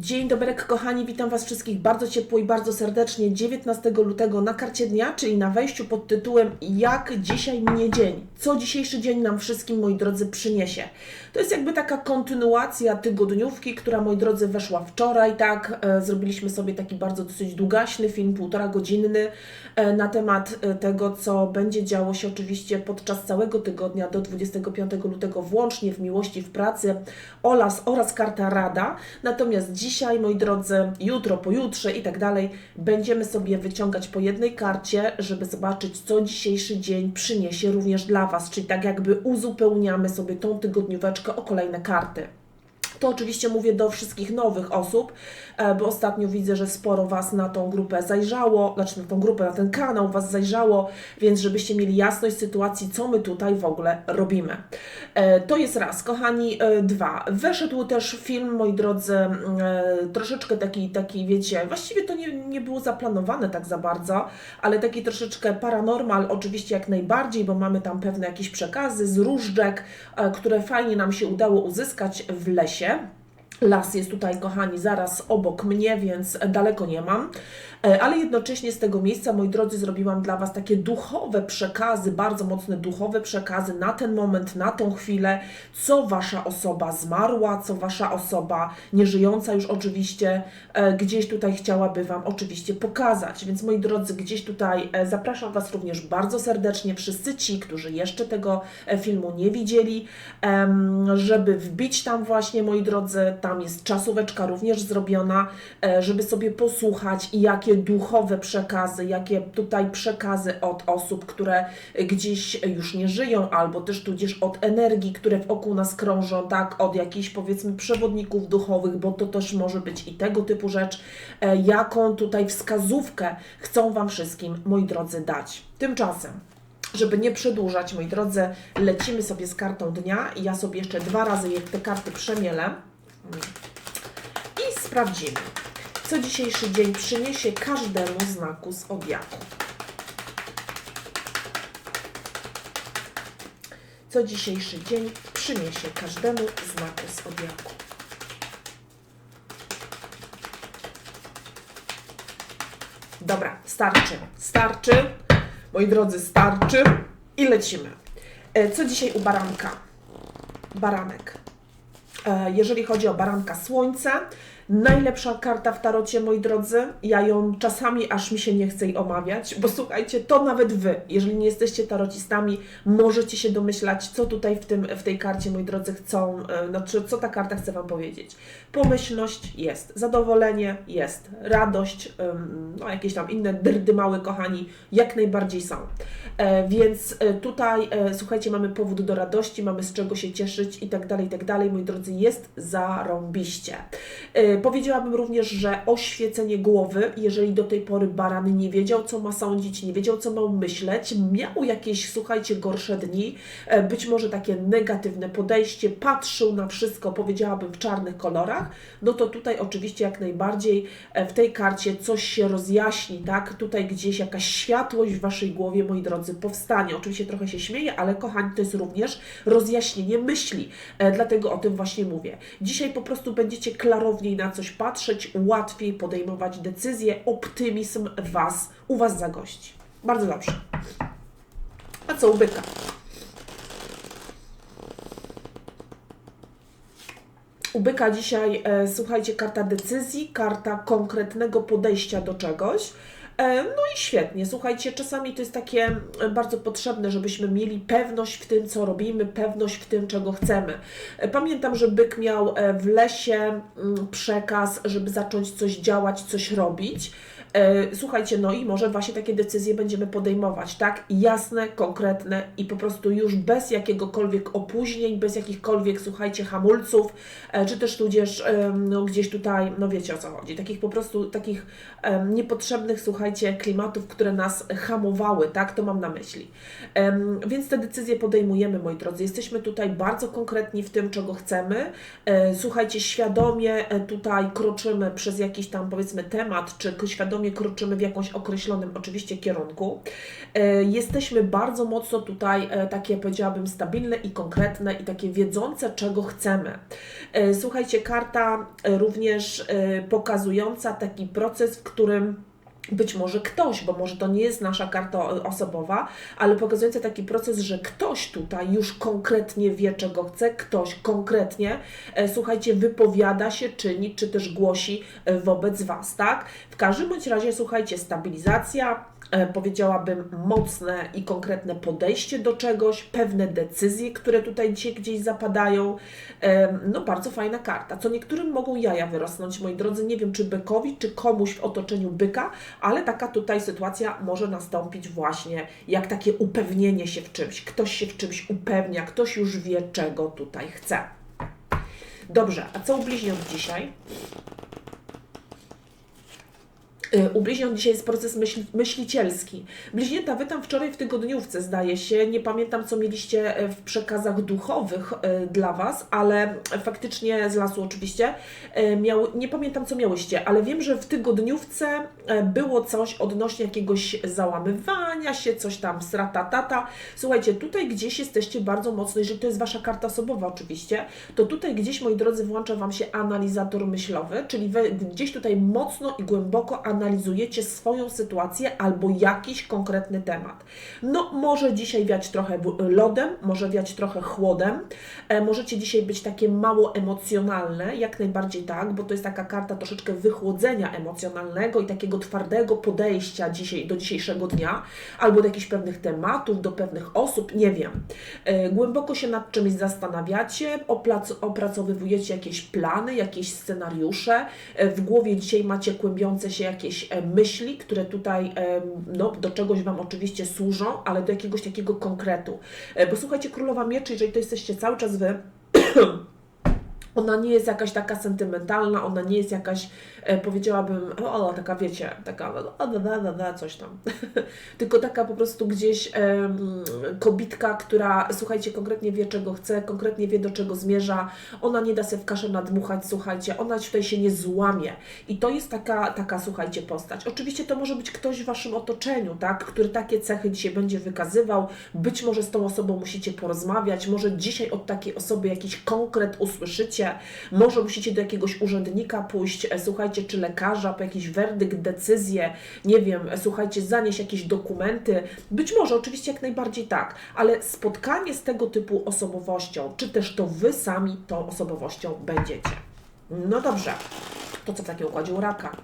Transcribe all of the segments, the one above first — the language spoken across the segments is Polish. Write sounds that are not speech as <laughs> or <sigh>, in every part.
Dzień dobry, kochani, witam Was wszystkich bardzo ciepło i bardzo serdecznie 19 lutego na karcie dnia, czyli na wejściu pod tytułem Jak dzisiaj minie dzień? Co dzisiejszy dzień nam wszystkim, moi drodzy, przyniesie? To jest jakby taka kontynuacja tygodniówki, która, moi drodzy, weszła wczoraj, tak? E, zrobiliśmy sobie taki bardzo dosyć długaśny film, półtora godzinny, e, na temat e, tego, co będzie działo się oczywiście podczas całego tygodnia do 25 lutego, włącznie w miłości, w pracy oraz, oraz karta Rada. Natomiast dzisiaj, moi drodzy, jutro, pojutrze i tak dalej, będziemy sobie wyciągać po jednej karcie, żeby zobaczyć, co dzisiejszy dzień przyniesie również dla Was, czyli tak jakby uzupełniamy sobie tą tygodnióweczkę o kolejne karty. To oczywiście mówię do wszystkich nowych osób, e, bo ostatnio widzę, że sporo Was na tą grupę zajrzało, znaczy na tą grupę, na ten kanał Was zajrzało, więc żebyście mieli jasność sytuacji, co my tutaj w ogóle robimy. E, To jest raz, kochani, e, dwa. Weszedł też film, moi drodzy, e, troszeczkę taki, taki wiecie, właściwie to nie, nie było zaplanowane tak za bardzo, ale taki troszeczkę paranormal, oczywiście jak najbardziej, bo mamy tam pewne jakieś przekazy z różdżek, które fajnie nam się udało uzyskać w lesie. Las jest tutaj, kochani, zaraz obok mnie, więc daleko nie mam. E, Ale jednocześnie z tego miejsca, moi drodzy, zrobiłam dla Was takie duchowe przekazy, bardzo mocne duchowe przekazy na ten moment, na tą chwilę, co Wasza osoba zmarła, co Wasza osoba nieżyjąca już oczywiście e, gdzieś tutaj chciałaby Wam oczywiście pokazać. Więc moi drodzy, gdzieś tutaj e, zapraszam Was również bardzo serdecznie, wszyscy ci, którzy jeszcze tego filmu nie widzieli, żeby wbić tam właśnie, moi drodzy, tam jest czasóweczka również zrobiona, żeby sobie posłuchać i jakie duchowe przekazy, jakie tutaj przekazy od osób, które gdzieś już nie żyją, albo też tudzież od energii, które wokół nas krążą, tak, od jakichś powiedzmy przewodników duchowych, bo to też może być i tego typu rzecz, e, jaką tutaj wskazówkę chcą Wam wszystkim, moi drodzy, dać. Tymczasem żeby nie przedłużać, moi drodzy, lecimy sobie z kartą dnia ja sobie jeszcze dwa razy te karty przemielę i sprawdzimy, co dzisiejszy dzień przyniesie każdemu znaku z zodiaku. Co dzisiejszy dzień przyniesie każdemu znaku z zodiaku. Dobra, starczy. Starczy. Moi drodzy, starczy. I lecimy. E, Co dzisiaj u baranka? Baranek. E, Jeżeli chodzi o baranka słońce, najlepsza karta w tarocie, moi drodzy. Ja ją czasami aż mi się nie chce jej omawiać, bo słuchajcie, to nawet wy, jeżeli nie jesteście tarocistami, możecie się domyślać, co tutaj w, tym, w tej karcie, moi drodzy, chcą, e, znaczy, co ta karta chce Wam powiedzieć. Pomyślność jest, zadowolenie jest, radość, no jakieś tam inne drdymały, kochani, jak najbardziej są. E, więc e, tutaj, słuchajcie, mamy powód do radości, mamy z czego się cieszyć i tak dalej, i tak dalej. Moi drodzy, jest zarąbiście. E, powiedziałabym również, że oświecenie głowy, jeżeli do tej pory baran nie wiedział, co ma sądzić, nie wiedział, co ma myśleć, miał jakieś, słuchajcie, gorsze dni, e, być może takie negatywne podejście, patrzył na wszystko, powiedziałabym, w czarnych kolorach, no to tutaj oczywiście jak najbardziej e, w tej karcie coś się rozjaśni, tak? Tutaj gdzieś jakaś światłość w Waszej głowie, moi drodzy, powstanie. Oczywiście trochę się śmieję, ale kochani, to jest również rozjaśnienie myśli, e, dlatego o tym właśnie mówię. Dzisiaj po prostu będziecie klarowniej na coś patrzeć, łatwiej podejmować decyzje, optymizm Was, u Was zagości. Bardzo dobrze. A co u byka? U byka dzisiaj, e, słuchajcie, karta decyzji, karta konkretnego podejścia do czegoś. E, no i świetnie, słuchajcie, czasami to jest takie e, bardzo potrzebne, żebyśmy mieli pewność w tym, co robimy, pewność w tym, czego chcemy. E, Pamiętam, że byk miał w lesie mm, przekaz, żeby zacząć coś działać, coś robić. E, Słuchajcie, no i może właśnie takie decyzje będziemy podejmować, tak? Jasne, konkretne i po prostu już bez jakiegokolwiek opóźnień, bez jakichkolwiek, słuchajcie, hamulców, e, czy też tudzież em, no, gdzieś tutaj, no wiecie o co chodzi, takich po prostu, takich niepotrzebnych, słuchajcie, klimatów, które nas hamowały, tak? To mam na myśli. Więc te decyzje podejmujemy, moi drodzy. Jesteśmy tutaj bardzo konkretni w tym, czego chcemy. E, Słuchajcie, świadomie e, tutaj kroczymy przez jakiś tam, powiedzmy, temat, czy świadomie świadomie kroczymy w jakimś określonym oczywiście kierunku. E, Jesteśmy bardzo mocno tutaj e, takie, powiedziałabym, stabilne i konkretne i takie wiedzące, czego chcemy. E, Słuchajcie, karta również pokazująca taki proces, w którym być może ktoś, bo może to nie jest nasza karta osobowa, ale pokazująca taki proces, że ktoś tutaj już konkretnie wie, czego chce, ktoś konkretnie, e, słuchajcie, wypowiada się, czyni, czy też głosi e, wobec Was, tak? W każdym bądź razie, słuchajcie, stabilizacja, powiedziałabym mocne i konkretne podejście do czegoś, pewne decyzje, które tutaj dzisiaj gdzieś zapadają. E, No, bardzo fajna karta. Co niektórym mogą jaja wyrosnąć, moi drodzy. Nie wiem, czy bykowi, czy komuś w otoczeniu byka, ale taka tutaj sytuacja może nastąpić właśnie jak takie upewnienie się w czymś. Ktoś się w czymś upewnia, ktoś już wie, czego tutaj chce. Dobrze, a co u bliźniąt dzisiaj? Y, U bliźniąt dzisiaj jest proces myśl, myślicielski. Bliźnięta, Wy tam wczoraj w tygodniówce, zdaje się, nie pamiętam, co mieliście e, w przekazach duchowych e, dla Was, ale faktycznie z lasu oczywiście, e, miał, nie pamiętam, co miałyście, ale wiem, że w tygodniówce było coś odnośnie jakiegoś załamywania się, coś tam sratatata. Słuchajcie, tutaj gdzieś jesteście bardzo mocno, jeżeli to jest Wasza karta osobowa oczywiście, to tutaj gdzieś, moi drodzy, włącza Wam się analizator myślowy, czyli Wy gdzieś tutaj mocno i głęboko analizujecie swoją sytuację albo jakiś konkretny temat. No, może dzisiaj wiać trochę lodem, może wiać trochę chłodem, e, możecie dzisiaj być takie mało emocjonalne, jak najbardziej tak, bo to jest taka karta troszeczkę wychłodzenia emocjonalnego i takiego twardego podejścia dzisiaj, do dzisiejszego dnia, albo do jakichś pewnych tematów, do pewnych osób, nie wiem. E, Głęboko się nad czymś zastanawiacie, opracowywujecie jakieś plany, jakieś scenariusze, e, w głowie dzisiaj macie kłębiące się jakieś e, myśli, które tutaj em, no, do czegoś Wam oczywiście służą, ale do jakiegoś takiego konkretu. E, Bo słuchajcie, Królowa Mieczy, jeżeli to jesteście cały czas Wy, <clears throat> ona nie jest jakaś taka sentymentalna, ona nie jest jakaś, e, powiedziałabym, o, taka wiecie, taka coś tam. <laughs> Tylko taka po prostu gdzieś em, kobitka, która, słuchajcie, konkretnie wie, czego chce, konkretnie wie, do czego zmierza. Ona nie da sobie w kaszę nadmuchać, słuchajcie, ona tutaj się nie złamie. I to jest taka, taka, słuchajcie, postać. Oczywiście to może być ktoś w Waszym otoczeniu, tak, który takie cechy dzisiaj będzie wykazywał. Być może z tą osobą musicie porozmawiać, może dzisiaj od takiej osoby jakiś konkret usłyszycie, może musicie do jakiegoś urzędnika pójść, e, słuchajcie, czy lekarza, po jakiś werdykt, decyzję, nie wiem, e, słuchajcie, zanieść jakieś dokumenty. Być może, oczywiście jak najbardziej tak, ale spotkanie z tego typu osobowością, czy też to Wy sami tą osobowością będziecie. No dobrze, to co w takim układzie u raka?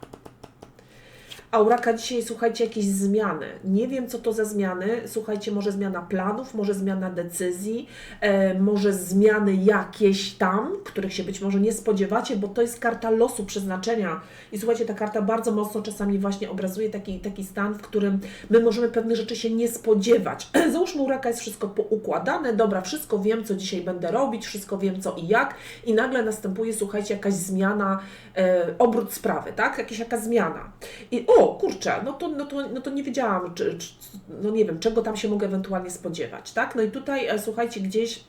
A u raka dzisiaj, słuchajcie, jakieś zmiany. Nie wiem, co to za zmiany. Słuchajcie, może zmiana planów, może zmiana decyzji, e, może zmiany jakieś tam, których się być może nie spodziewacie, bo to jest karta losu, przeznaczenia. I słuchajcie, ta karta bardzo mocno czasami właśnie obrazuje taki, taki stan, w którym my możemy pewnych rzeczy się nie spodziewać. <clears throat> Załóżmy, u raka jest wszystko poukładane, dobra, wszystko wiem, co dzisiaj będę robić, wszystko wiem, co i jak, i nagle następuje, słuchajcie, jakaś zmiana, e, obrót sprawy, tak? Jakaś jaka zmiana. I o, kurczę, no to, no to, no to nie wiedziałam, czy, czy, no nie wiem, czego tam się mogę ewentualnie spodziewać, tak? No i tutaj, e, słuchajcie, gdzieś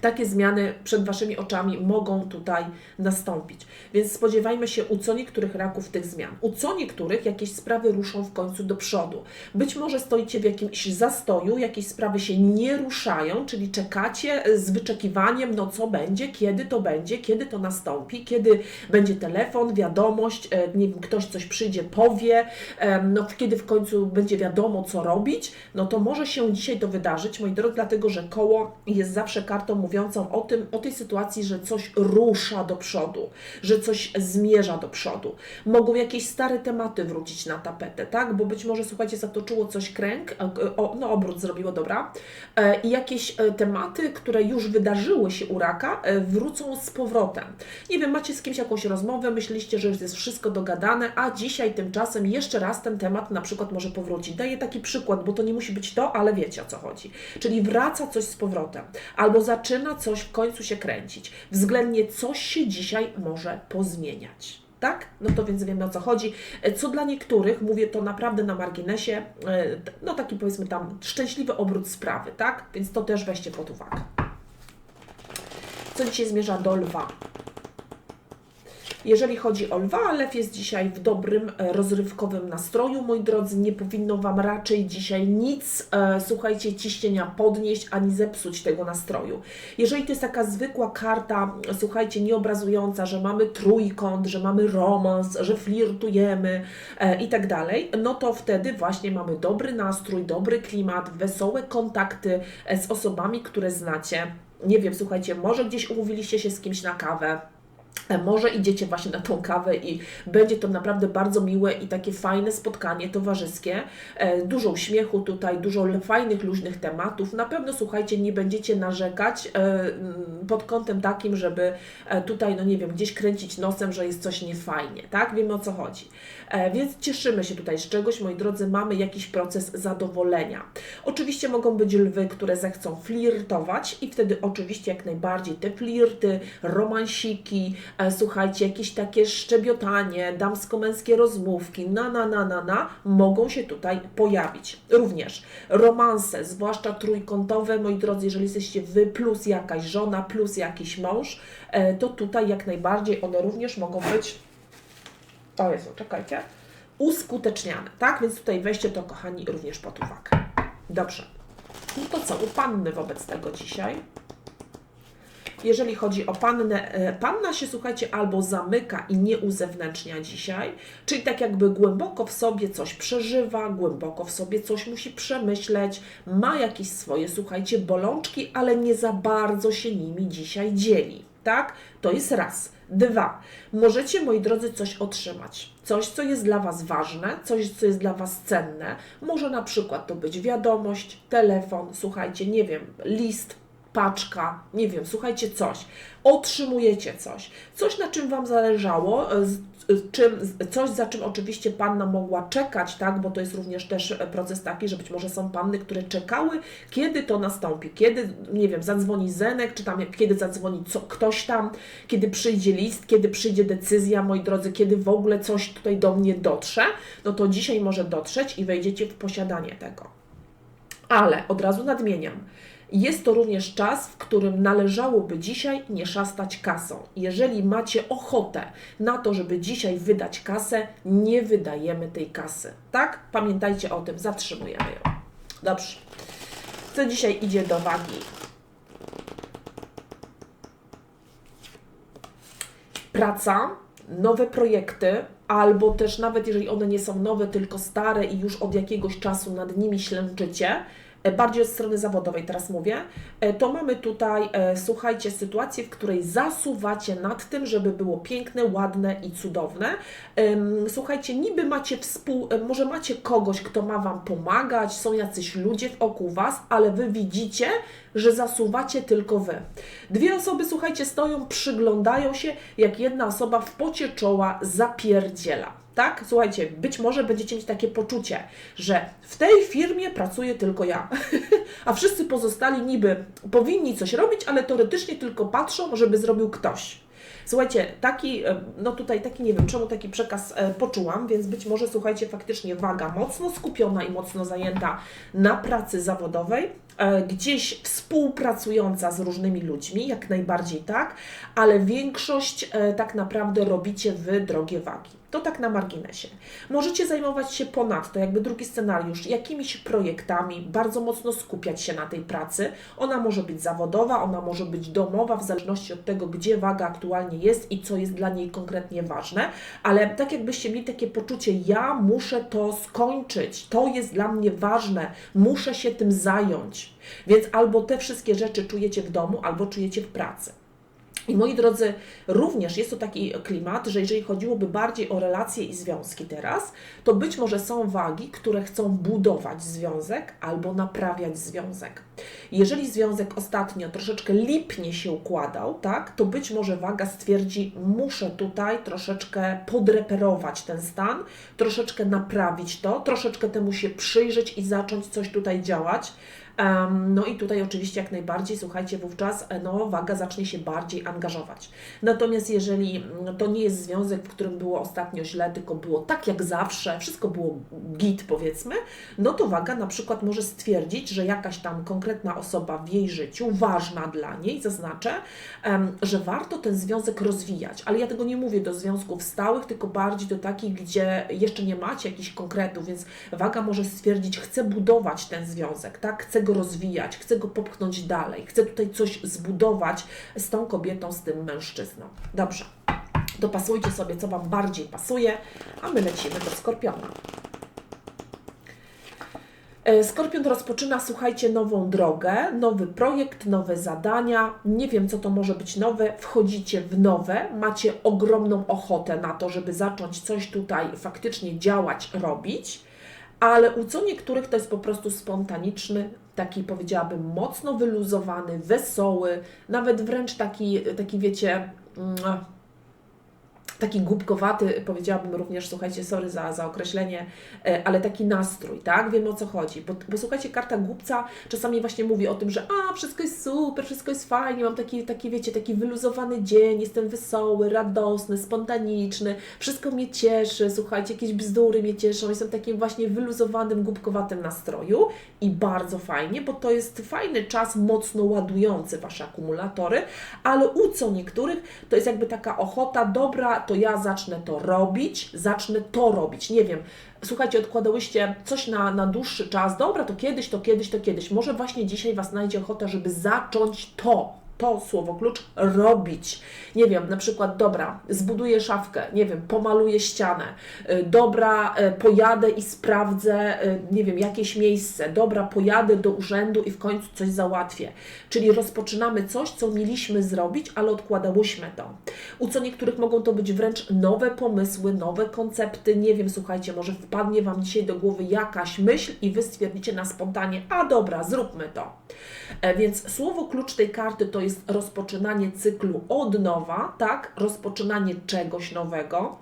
takie zmiany przed Waszymi oczami mogą tutaj nastąpić. Więc spodziewajmy się u co niektórych raków tych zmian. U co niektórych jakieś sprawy ruszą w końcu do przodu. Być może stoicie w jakimś zastoju, jakieś sprawy się nie ruszają, czyli czekacie z wyczekiwaniem, no co będzie, kiedy to będzie, kiedy to nastąpi, kiedy będzie telefon, wiadomość, e, nie wiem, ktoś coś przyjdzie, powie, no kiedy w końcu będzie wiadomo, co robić, no to może się dzisiaj to wydarzyć, moi drodzy, dlatego że koło jest zawsze kartą mówiącą o tym, o tej sytuacji, że coś rusza do przodu, że coś zmierza do przodu. Mogą jakieś stare tematy wrócić na tapetę, tak? Bo być może, słuchajcie, zatoczyło coś kręg, e, no obrót zrobiło, dobra, e, i jakieś e, tematy, które już wydarzyły się u raka, wrócą z powrotem. Nie wiem, macie z kimś jakąś rozmowę, myśliście, że już jest wszystko dogadane, a dzisiaj tymczasem jeszcze raz ten temat na przykład może powrócić. Daję taki przykład, bo to nie musi być to, ale wiecie o co chodzi. Czyli wraca coś z powrotem, albo zaczyna coś w końcu się kręcić. Względnie coś się dzisiaj może pozmieniać. Tak? No to więc wiemy o co chodzi. E, Co dla niektórych, mówię to naprawdę na marginesie, e, no taki powiedzmy tam szczęśliwy obrót sprawy, tak? Więc to też weźcie pod uwagę. Co dzisiaj zmierza do lwa? Jeżeli chodzi o lwa, lew jest dzisiaj w dobrym, e, rozrywkowym nastroju, moi drodzy. Nie powinno Wam raczej dzisiaj nic, e, słuchajcie, ciśnienia podnieść ani zepsuć tego nastroju. Jeżeli to jest taka zwykła karta, słuchajcie, nieobrazująca, że mamy trójkąt, że mamy romans, że flirtujemy e, i tak dalej, no to wtedy właśnie mamy dobry nastrój, dobry klimat, wesołe kontakty e, z osobami, które znacie. Nie wiem, słuchajcie, może gdzieś umówiliście się z kimś na kawę. Może idziecie właśnie na tą kawę i będzie to naprawdę bardzo miłe i takie fajne spotkanie towarzyskie. E, Dużo uśmiechu tutaj, dużo fajnych, luźnych tematów. Na pewno, słuchajcie, nie będziecie narzekać e, mm, pod kątem takim, żeby e, tutaj, no nie wiem, gdzieś kręcić nosem, że jest coś niefajnie, tak? Wiemy o co chodzi. E, Więc cieszymy się tutaj z czegoś, moi drodzy, mamy jakiś proces zadowolenia. Oczywiście mogą być lwy, które zechcą flirtować i wtedy oczywiście jak najbardziej te flirty, romansiki, e, słuchajcie, jakieś takie szczebiotanie, damsko-męskie rozmówki, na, na, na, na, na, mogą się tutaj pojawić. Również romanse, zwłaszcza trójkątowe, moi drodzy, jeżeli jesteście wy plus jakaś żona, plus jakiś mąż, e, to tutaj jak najbardziej one również mogą być o Jezu, czekajcie. Uskuteczniane, tak? Więc tutaj weźcie to, kochani, również pod uwagę. Dobrze. No to co, u panny wobec tego dzisiaj? Jeżeli chodzi o pannę, e, panna się, słuchajcie, albo zamyka i nie uzewnętrznia dzisiaj, czyli tak jakby głęboko w sobie coś przeżywa, głęboko w sobie coś musi przemyśleć, ma jakieś swoje, słuchajcie, bolączki, ale nie za bardzo się nimi dzisiaj dzieli, tak? To jest raz. Dwa, możecie, moi drodzy, coś otrzymać. Coś, co jest dla Was ważne, coś, co jest dla Was cenne. Może na przykład to być wiadomość, telefon, słuchajcie, nie wiem, list, paczka, nie wiem, słuchajcie, coś. Otrzymujecie coś. Coś, na czym Wam zależało, czym, coś, za czym oczywiście Panna mogła czekać, tak, bo to jest również też proces taki, że być może są Panny, które czekały, kiedy to nastąpi, kiedy, nie wiem, zadzwoni Zenek, czy tam kiedy zadzwoni co, ktoś tam, kiedy przyjdzie list, kiedy przyjdzie decyzja, moi drodzy, kiedy w ogóle coś tutaj do mnie dotrze, no to dzisiaj może dotrzeć i wejdziecie w posiadanie tego. Ale od razu nadmieniam, jest to również czas, w którym należałoby dzisiaj nie szastać kasą. Jeżeli macie ochotę na to, żeby dzisiaj wydać kasę, nie wydajemy tej kasy. Tak? Pamiętajcie o tym, zatrzymujemy ją. Dobrze. Co dzisiaj idzie do wagi? praca, nowe projekty, albo też nawet jeżeli one nie są nowe, tylko stare i już od jakiegoś czasu nad nimi ślęczycie, bardziej od strony zawodowej teraz mówię, e, to mamy tutaj, e, słuchajcie, sytuację, w której zasuwacie nad tym, żeby było piękne, ładne i cudowne. Słuchajcie, niby macie współ, e, może macie kogoś, kto ma Wam pomagać, są jacyś ludzie wokół Was, ale Wy widzicie, że zasuwacie tylko Wy. Dwie osoby, słuchajcie, stoją, przyglądają się, jak jedna osoba w pocie czoła zapierdziela. Tak? Słuchajcie, być może będziecie mieć takie poczucie, że w tej firmie pracuję tylko ja, <laughs> a wszyscy pozostali niby powinni coś robić, ale teoretycznie tylko patrzą, żeby zrobił ktoś. Słuchajcie, taki, e, no tutaj taki, nie wiem czemu taki przekaz e, poczułam, więc być może, słuchajcie, faktycznie waga mocno skupiona i mocno zajęta na pracy zawodowej, e, gdzieś współpracująca z różnymi ludźmi, jak najbardziej tak, ale większość tak naprawdę robicie wy drogie wagi. To tak na marginesie. Możecie zajmować się ponadto, jakby drugi scenariusz, jakimiś projektami, bardzo mocno skupiać się na tej pracy. Ona może być zawodowa, ona może być domowa, w zależności od tego, gdzie waga aktualnie jest i co jest dla niej konkretnie ważne, ale tak jakbyście mieli takie poczucie, ja muszę to skończyć, to jest dla mnie ważne, muszę się tym zająć. Więc albo te wszystkie rzeczy czujecie w domu, albo czujecie w pracy. I moi drodzy, również jest to taki klimat, że jeżeli chodziłoby bardziej o relacje i związki teraz, to być może są wagi, które chcą budować związek albo naprawiać związek. Jeżeli związek ostatnio troszeczkę lipnie się układał, tak, to być może waga stwierdzi, muszę tutaj troszeczkę podreperować ten stan, troszeczkę naprawić to, troszeczkę temu się przyjrzeć i zacząć coś tutaj działać. No i tutaj oczywiście jak najbardziej, słuchajcie, wówczas e, no, waga zacznie się bardziej angażować. Natomiast jeżeli mm, to nie jest związek, w którym było ostatnio źle, tylko było tak jak zawsze, wszystko było git powiedzmy, no to waga na przykład może stwierdzić, że jakaś tam konkretna osoba w jej życiu, ważna dla niej, zaznaczę, że warto ten związek rozwijać. Ale ja tego nie mówię do związków stałych, tylko bardziej do takich, gdzie jeszcze nie macie jakichś konkretów, więc waga może stwierdzić, chcę budować ten związek, tak? Chcę go rozwijać, chcę go popchnąć dalej, chcę tutaj coś zbudować z tą kobietą, z tym mężczyzną. Dobrze. Dopasujcie sobie, co Wam bardziej pasuje, a my lecimy do Skorpiona. E, Skorpion rozpoczyna, słuchajcie, nową drogę, nowy projekt, nowe zadania. Nie wiem, co to może być nowe. Wchodzicie w nowe, macie ogromną ochotę na to, żeby zacząć coś tutaj faktycznie działać, robić, ale u co niektórych to jest po prostu spontaniczny, taki powiedziałabym mocno wyluzowany, wesoły, nawet wręcz taki, taki wiecie. Taki głupkowaty, powiedziałabym również, słuchajcie, sorry za, za określenie, e, ale taki nastrój, tak? Wiemy o co chodzi. Bo, bo słuchajcie, karta głupca czasami właśnie mówi o tym, że a, wszystko jest super, wszystko jest fajnie, mam taki, taki wiecie, taki wyluzowany dzień, jestem wesoły, radosny, spontaniczny, wszystko mnie cieszy, słuchajcie, jakieś bzdury mnie cieszą, jestem takim właśnie wyluzowanym, głupkowatym nastroju i bardzo fajnie, bo to jest fajny czas, mocno ładujący Wasze akumulatory, ale u co niektórych to jest jakby taka ochota, dobra, to ja zacznę to robić, zacznę to robić, nie wiem, słuchajcie, odkładałyście coś na, na dłuższy czas, dobra, to kiedyś, to kiedyś, to kiedyś, może właśnie dzisiaj Was znajdzie ochota, żeby zacząć to, to słowo klucz robić. Nie wiem, na przykład, dobra, zbuduję szafkę, nie wiem, pomaluję ścianę, y, dobra, y, pojadę i sprawdzę, y, nie wiem, jakieś miejsce, dobra, pojadę do urzędu i w końcu coś załatwię. Czyli rozpoczynamy coś, co mieliśmy zrobić, ale odkładałyśmy to. U co niektórych mogą to być wręcz nowe pomysły, nowe koncepty, nie wiem, słuchajcie, może wpadnie Wam dzisiaj do głowy jakaś myśl i Wy stwierdzicie na spontanie, a dobra, zróbmy to. E, Więc słowo klucz tej karty to jest rozpoczynanie cyklu od nowa, tak? Rozpoczynanie czegoś nowego.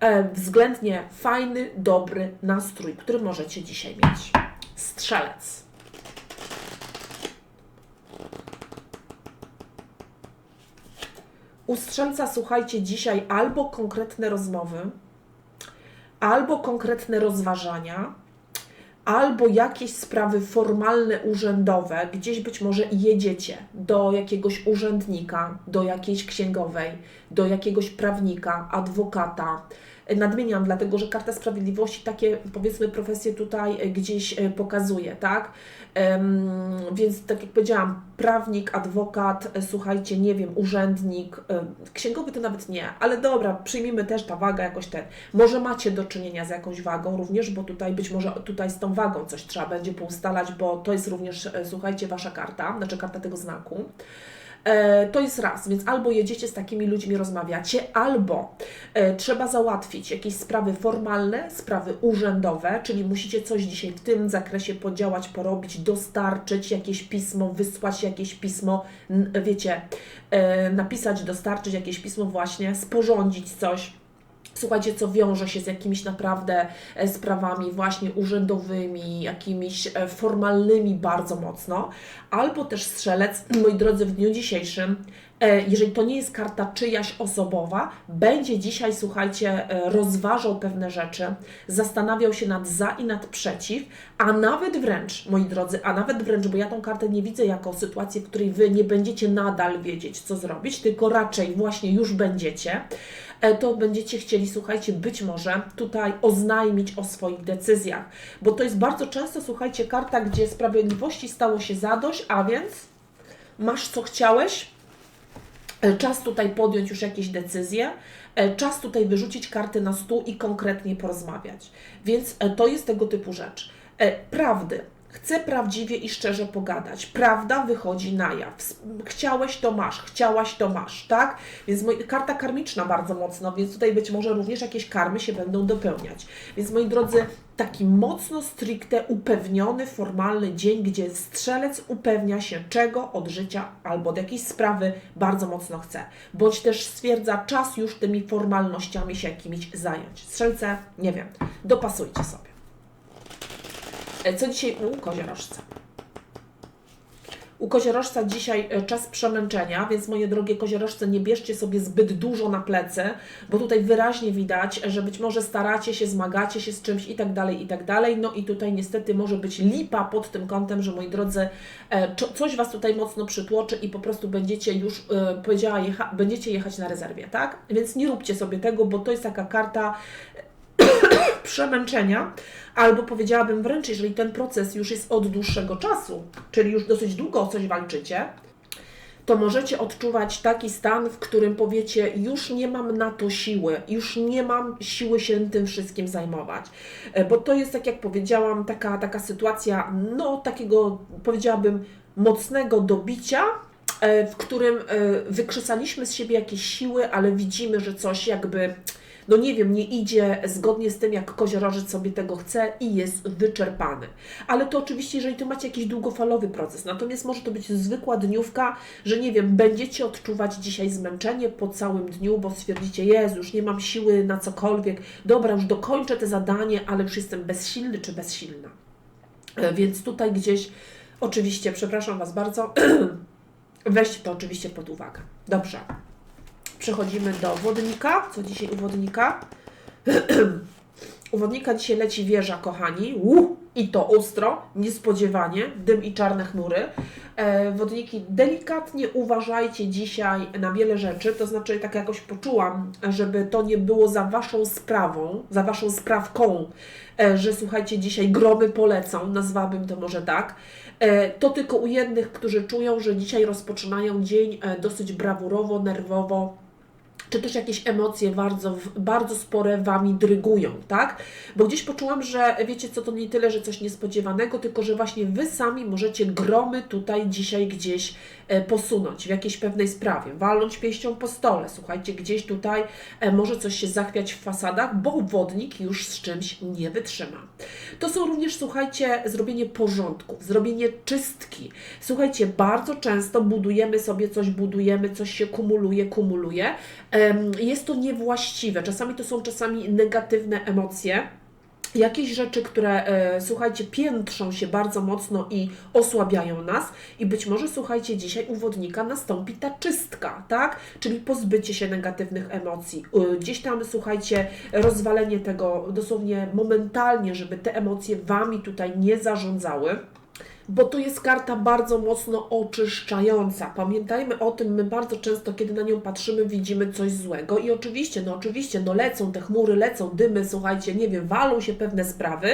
E, Względnie fajny, dobry nastrój, który możecie dzisiaj mieć. Strzelec. U strzelca słuchajcie dzisiaj albo konkretne rozmowy, albo konkretne rozważania, albo jakieś sprawy formalne, urzędowe, gdzieś być może jedziecie do jakiegoś urzędnika, do jakiejś księgowej, do jakiegoś prawnika, adwokata. Nadmieniam, dlatego że Karta Sprawiedliwości takie, powiedzmy, profesje tutaj e, gdzieś e, pokazuje, tak? Więc, tak jak powiedziałam, prawnik, adwokat, e, słuchajcie, nie wiem, urzędnik, księgowy to nawet nie, ale dobra, przyjmijmy też ta waga jakoś ten. Może macie do czynienia z jakąś wagą również, bo tutaj być może tutaj z tą wagą coś trzeba będzie poustalać, bo to jest również, słuchajcie, Wasza karta, znaczy karta tego znaku. E, To jest raz, więc albo jedziecie z takimi ludźmi, rozmawiacie, albo e, trzeba załatwić jakieś sprawy formalne, sprawy urzędowe, czyli musicie coś dzisiaj w tym zakresie podziałać, porobić, dostarczyć jakieś pismo, wysłać jakieś pismo, wiecie, e, napisać, dostarczyć jakieś pismo, właśnie, sporządzić coś. Słuchajcie, co wiąże się z jakimiś naprawdę e, sprawami właśnie urzędowymi, jakimiś e, formalnymi bardzo mocno, albo też strzelec, moi drodzy, w dniu dzisiejszym, jeżeli to nie jest karta czyjaś osobowa, będzie dzisiaj, słuchajcie, e, rozważał pewne rzeczy, zastanawiał się nad za i nad przeciw, a nawet wręcz, moi drodzy, a nawet wręcz, bo ja tą kartę nie widzę jako sytuację, w której Wy nie będziecie nadal wiedzieć, co zrobić, tylko raczej właśnie już będziecie, e, to będziecie chcieli, słuchajcie, być może tutaj oznajmić o swoich decyzjach, bo to jest bardzo często, słuchajcie, karta, gdzie sprawiedliwości stało się zadość, a więc masz co chciałeś, E, Czas tutaj podjąć już jakieś decyzje, e, czas tutaj wyrzucić karty na stół i konkretnie porozmawiać. Więc e, to jest tego typu rzecz. E, Prawdy. Chcę prawdziwie i szczerze pogadać. Prawda wychodzi na jaw. Chciałeś to masz, chciałaś to masz, tak? Więc moi, karta karmiczna bardzo mocno, więc tutaj być może również jakieś karmy się będą dopełniać. Więc moi drodzy, taki mocno stricte upewniony, formalny dzień, gdzie strzelec upewnia się czego od życia albo od jakiejś sprawy bardzo mocno chce, bądź też stwierdza czas już tymi formalnościami się jakimiś zająć. Strzelce, nie wiem, dopasujcie sobie. E, Co dzisiaj u koziorożca? U koziorożca dzisiaj e, czas przemęczenia, więc moje drogie koziorożce, nie bierzcie sobie zbyt dużo na plecy, bo tutaj wyraźnie widać, że być może staracie się, zmagacie się z czymś i tak dalej, i tak dalej. No i tutaj niestety może być lipa pod tym kątem, że moi drodzy, e, coś Was tutaj mocno przytłoczy i po prostu będziecie już, powiedziała, jecha, będziecie jechać na rezerwie, tak? Więc nie róbcie sobie tego, bo to jest taka karta <coughs> przemęczenia, albo powiedziałabym wręcz, jeżeli ten proces już jest od dłuższego czasu, czyli już dosyć długo o coś walczycie, to możecie odczuwać taki stan, w którym powiecie, już nie mam na to siły, już nie mam siły się tym wszystkim zajmować. E, Bo to jest, tak jak powiedziałam, taka, taka sytuacja, no takiego, powiedziałabym, mocnego dobicia, e, w którym e, wykrzesaliśmy z siebie jakieś siły, ale widzimy, że coś jakby no nie wiem, nie idzie zgodnie z tym, jak koziorożec sobie tego chce i jest wyczerpany. Ale to oczywiście, jeżeli to macie jakiś długofalowy proces. Natomiast może to być zwykła dniówka, że nie wiem, będziecie odczuwać dzisiaj zmęczenie po całym dniu, bo stwierdzicie, Jezu, już nie mam siły na cokolwiek, dobra, już dokończę te zadanie, ale już jestem bezsilny czy bezsilna. E, Więc tutaj gdzieś, oczywiście, przepraszam Was bardzo, <clears throat> weźcie to oczywiście pod uwagę. Dobrze. Przechodzimy do wodnika. Co dzisiaj u wodnika? <clears throat> u wodnika dzisiaj leci wieża, kochani. I to ostro, niespodziewanie. Dym i czarne chmury. E, wodniki, delikatnie uważajcie dzisiaj na wiele rzeczy. To znaczy, tak jakoś poczułam, żeby to nie było za Waszą sprawą, za Waszą sprawką, e, że słuchajcie, dzisiaj gromy polecą, nazwałabym to może tak. E, To tylko u jednych, którzy czują, że dzisiaj rozpoczynają dzień e, dosyć brawurowo, nerwowo, czy też jakieś emocje bardzo, bardzo spore Wami drygują, tak? Bo gdzieś poczułam, że wiecie co, to nie tyle, że coś niespodziewanego, tylko że właśnie Wy sami możecie gromy tutaj dzisiaj gdzieś e, posunąć w jakiejś pewnej sprawie, walnąć pięścią po stole, słuchajcie, gdzieś tutaj e, może coś się zachwiać w fasadach, bo wodnik już z czymś nie wytrzyma. To są również, słuchajcie, zrobienie porządków, zrobienie czystki. Słuchajcie, bardzo często budujemy sobie coś, budujemy, coś się kumuluje, kumuluje. Jest to niewłaściwe. Czasami to są czasami negatywne emocje. Jakieś rzeczy, które, e, słuchajcie, piętrzą się bardzo mocno i osłabiają nas, i być może, słuchajcie, dzisiaj u wodnika nastąpi ta czystka, tak? Czyli pozbycie się negatywnych emocji. Y, Gdzieś tam, słuchajcie, rozwalenie tego dosłownie momentalnie, żeby te emocje Wami tutaj nie zarządzały bo to jest karta bardzo mocno oczyszczająca. Pamiętajmy o tym, my bardzo często, kiedy na nią patrzymy, widzimy coś złego i oczywiście, no oczywiście, no lecą te chmury, lecą dymy, słuchajcie, nie wiem, walą się pewne sprawy,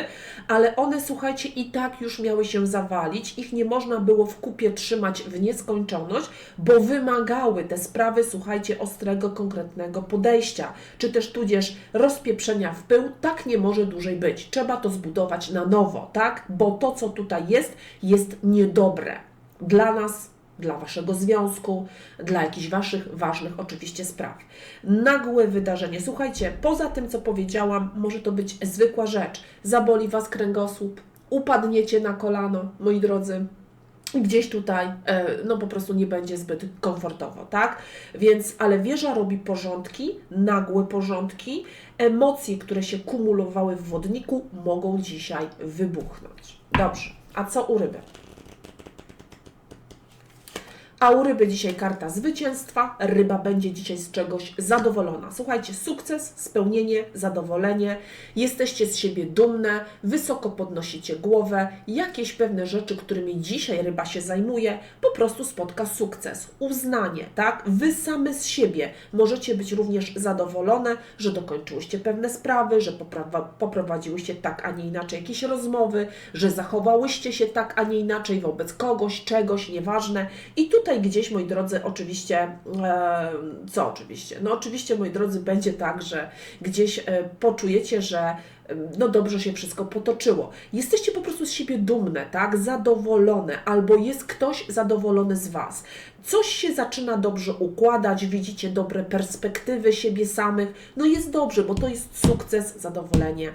ale one, słuchajcie, i tak już miały się zawalić, ich nie można było w kupie trzymać w nieskończoność, bo wymagały te sprawy, słuchajcie, ostrego, konkretnego podejścia, czy też tudzież rozpieprzenia w pył, tak nie może dłużej być. Trzeba to zbudować na nowo, tak? Bo to, co tutaj jest, jest niedobre dla nas, dla Waszego związku, dla jakichś Waszych ważnych oczywiście spraw. Nagłe wydarzenie. Słuchajcie, poza tym, co powiedziałam, może to być zwykła rzecz. Zaboli Was kręgosłup, upadniecie na kolano, moi drodzy, gdzieś tutaj, e, no po prostu nie będzie zbyt komfortowo, tak? Więc, ale wieża robi porządki, nagłe porządki, emocje, które się kumulowały w wodniku, mogą dzisiaj wybuchnąć. Dobrze, a co u ryby? A u ryby dzisiaj karta zwycięstwa. Ryba będzie dzisiaj z czegoś zadowolona. Słuchajcie, sukces, spełnienie, zadowolenie. Jesteście z siebie dumne, wysoko podnosicie głowę. Jakieś pewne rzeczy, którymi dzisiaj ryba się zajmuje, po prostu spotka sukces, uznanie, tak? Wy same z siebie możecie być również zadowolone, że dokończyłyście pewne sprawy, że poprowadziłyście tak, a nie inaczej jakieś rozmowy, że zachowałyście się tak, a nie inaczej wobec kogoś, czegoś, nieważne. I tutaj gdzieś, moi drodzy, oczywiście, e, co oczywiście? No oczywiście, moi drodzy, będzie tak, że gdzieś e, poczujecie, że e, no dobrze się wszystko potoczyło. Jesteście po prostu z siebie dumne, tak? Zadowolone, albo jest ktoś zadowolony z Was. Coś się zaczyna dobrze układać, widzicie dobre perspektywy siebie samych. No jest dobrze, bo to jest sukces, zadowolenie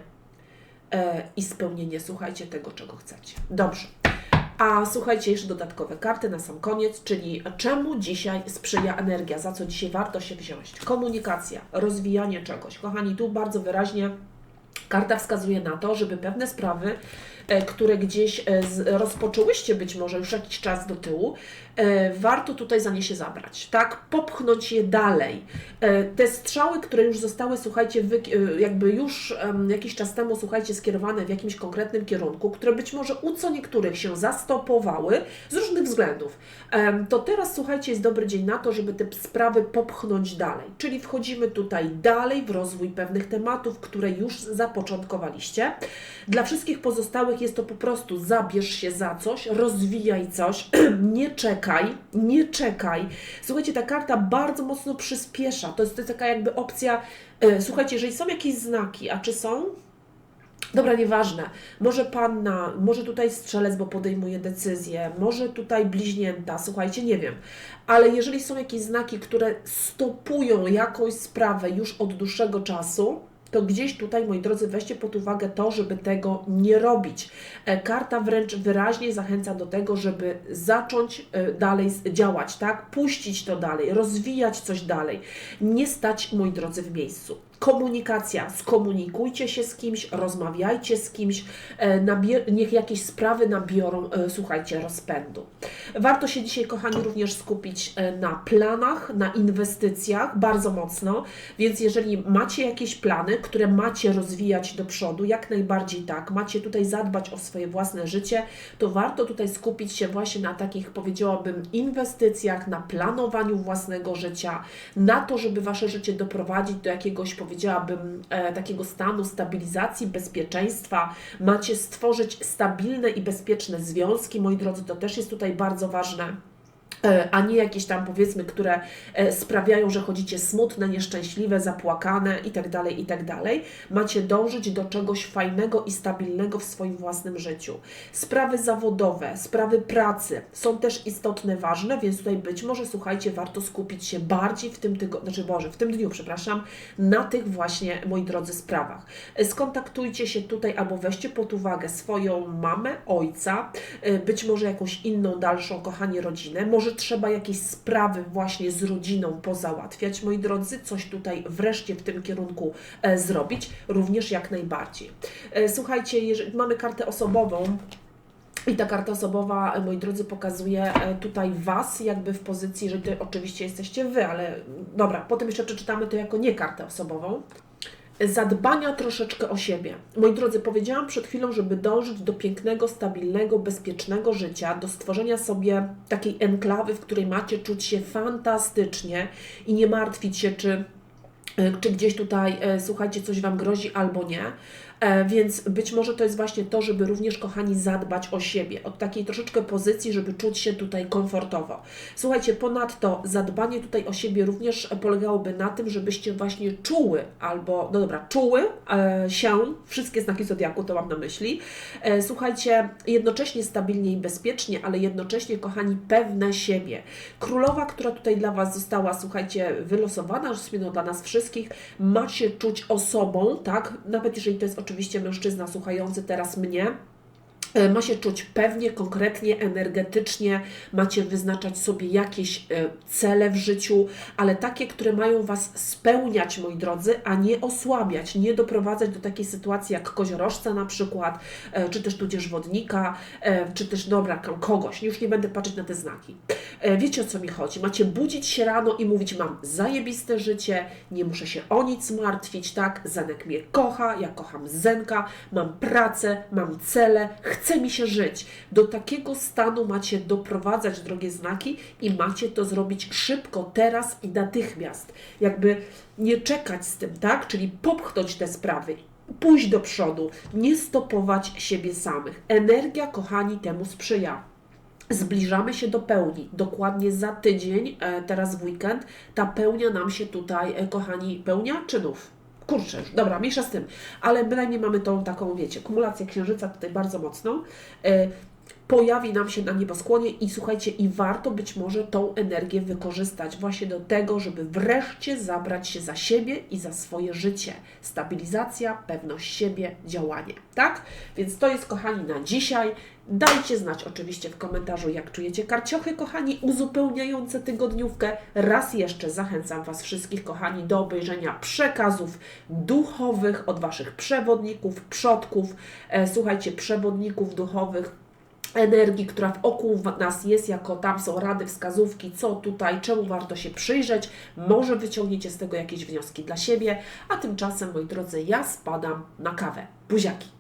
i spełnienie, słuchajcie, tego, czego chcecie. Dobrze. A słuchajcie, jeszcze dodatkowe karty na sam koniec, czyli czemu dzisiaj sprzyja energia, za co dzisiaj warto się wziąć. Komunikacja, rozwijanie czegoś. Kochani, tu bardzo wyraźnie karta wskazuje na to, żeby pewne sprawy które gdzieś e, rozpoczęłyście być może już jakiś czas do tyłu, e, warto tutaj za nie się zabrać, tak? Popchnąć je dalej. E, te strzały, które już zostały, słuchajcie, e, jakby już jakiś czas temu, słuchajcie, skierowane w jakimś konkretnym kierunku, które być może u co niektórych się zastopowały z różnych względów, to teraz, słuchajcie, jest dobry dzień na to, żeby te sprawy popchnąć dalej. Czyli wchodzimy tutaj dalej w rozwój pewnych tematów, które już zapoczątkowaliście. Dla wszystkich pozostałych jest to po prostu zabierz się za coś, rozwijaj coś, <clears throat> nie czekaj, nie czekaj. Słuchajcie, ta karta bardzo mocno przyspiesza. To jest, to jest taka jakby opcja, e, słuchajcie, jeżeli są jakieś znaki, a czy są? Dobra, nieważne. Może panna, może tutaj strzelec, bo podejmuje decyzję, może tutaj bliźnięta, słuchajcie, nie wiem. Ale jeżeli są jakieś znaki, które stopują jakąś sprawę już od dłuższego czasu, to gdzieś tutaj, moi drodzy, weźcie pod uwagę to, żeby tego nie robić. E, Karta wręcz wyraźnie zachęca do tego, żeby zacząć e, dalej działać, tak? Puścić to dalej, rozwijać coś dalej. Nie stać, moi drodzy, w miejscu. Komunikacja, skomunikujcie się z kimś, rozmawiajcie z kimś, e, niech jakieś sprawy nabiorą, e, słuchajcie, rozpędu. Warto się dzisiaj, kochani, również skupić e, na planach, na inwestycjach bardzo mocno, więc jeżeli macie jakieś plany, które macie rozwijać do przodu, jak najbardziej tak, macie tutaj zadbać o swoje własne życie, to warto tutaj skupić się właśnie na takich, powiedziałabym, inwestycjach, na planowaniu własnego życia, na to, żeby Wasze życie doprowadzić do jakiegoś, powiedziałabym, e, takiego stanu stabilizacji, bezpieczeństwa. Macie stworzyć stabilne i bezpieczne związki, moi drodzy, to też jest tutaj bardzo ważne a nie jakieś tam powiedzmy, które e, sprawiają, że chodzicie smutne, nieszczęśliwe, zapłakane itd., itd. Macie dążyć do czegoś fajnego i stabilnego w swoim własnym życiu. Sprawy zawodowe, sprawy pracy są też istotne, ważne, więc tutaj być może, słuchajcie, warto skupić się bardziej w tym tygodniu, znaczy Boże, w tym dniu, przepraszam, na tych właśnie, moi drodzy, sprawach. E, Skontaktujcie się tutaj albo weźcie pod uwagę swoją mamę, ojca, e, być może jakąś inną dalszą, kochanie, rodzinę. Może trzeba jakieś sprawy właśnie z rodziną pozałatwiać, moi drodzy, coś tutaj wreszcie w tym kierunku e, zrobić, również jak najbardziej. E, Słuchajcie, jeżeli mamy kartę osobową, i ta karta osobowa, e, moi drodzy, pokazuje tutaj Was jakby w pozycji, że to oczywiście jesteście Wy, ale dobra, potem jeszcze przeczytamy to jako nie kartę osobową. Zadbania troszeczkę o siebie. Moi drodzy, powiedziałam przed chwilą, żeby dążyć do pięknego, stabilnego, bezpiecznego życia, do stworzenia sobie takiej enklawy, w której macie czuć się fantastycznie i nie martwić się, czy e, czy gdzieś tutaj, e, słuchajcie, coś Wam grozi albo nie. E, Więc być może to jest właśnie to, żeby również, kochani, zadbać o siebie, od takiej troszeczkę pozycji, żeby czuć się tutaj komfortowo. Słuchajcie, ponadto zadbanie tutaj o siebie również polegałoby na tym, żebyście właśnie czuły albo, no dobra, czuły e, się, wszystkie znaki zodiaku to mam na myśli, e, słuchajcie, jednocześnie stabilnie i bezpiecznie, ale jednocześnie, kochani, pewne siebie. Królowa, która tutaj dla Was została, słuchajcie, wylosowana, już no, dla nas wszystkich, ma się czuć osobą, tak? Nawet jeżeli to jest oczywiście mężczyzna słuchający teraz mnie, ma się czuć pewnie, konkretnie, energetycznie, macie wyznaczać sobie jakieś e, cele w życiu, ale takie, które mają Was spełniać, moi drodzy, a nie osłabiać, nie doprowadzać do takiej sytuacji jak koziorożca na przykład, e, czy też tudzież wodnika, e, czy też, dobra, kogoś, już nie będę patrzeć na te znaki. E, Wiecie o co mi chodzi? Macie budzić się rano i mówić: Mam zajebiste życie, nie muszę się o nic martwić, tak? Zenek mnie kocha, ja kocham Zenka, mam pracę, mam cele, chce mi się żyć. Do takiego stanu macie doprowadzać, drogie znaki, i macie to zrobić szybko, teraz i natychmiast. Jakby nie czekać z tym, tak? Czyli popchnąć te sprawy. Pójść do przodu, nie stopować siebie samych. Energia, kochani, temu sprzyja. Zbliżamy się do pełni. Dokładnie za tydzień, e, teraz w weekend, ta pełnia nam się tutaj, e, kochani, pełnia czynów. Kurczę, już, dobra, mniejsza z tym, ale bynajmniej mamy tą taką, wiecie, kumulację księżyca tutaj bardzo mocną. E, pojawi nam się na nieboskłonie i słuchajcie, i warto być może tą energię wykorzystać właśnie do tego, żeby wreszcie zabrać się za siebie i za swoje życie. Stabilizacja, pewność siebie, działanie, tak? Więc to jest, kochani, na dzisiaj. Dajcie znać oczywiście w komentarzu, jak czujecie karciochy, kochani, uzupełniające tygodniówkę. Raz jeszcze zachęcam Was wszystkich, kochani, do obejrzenia przekazów duchowych od Waszych przewodników, przodków. E, słuchajcie, przewodników duchowych, energii, która wokół nas jest, jako tam są rady, wskazówki, co tutaj, czemu warto się przyjrzeć. Może wyciągniecie z tego jakieś wnioski dla siebie, a tymczasem, moi drodzy, ja spadam na kawę. Buziaki!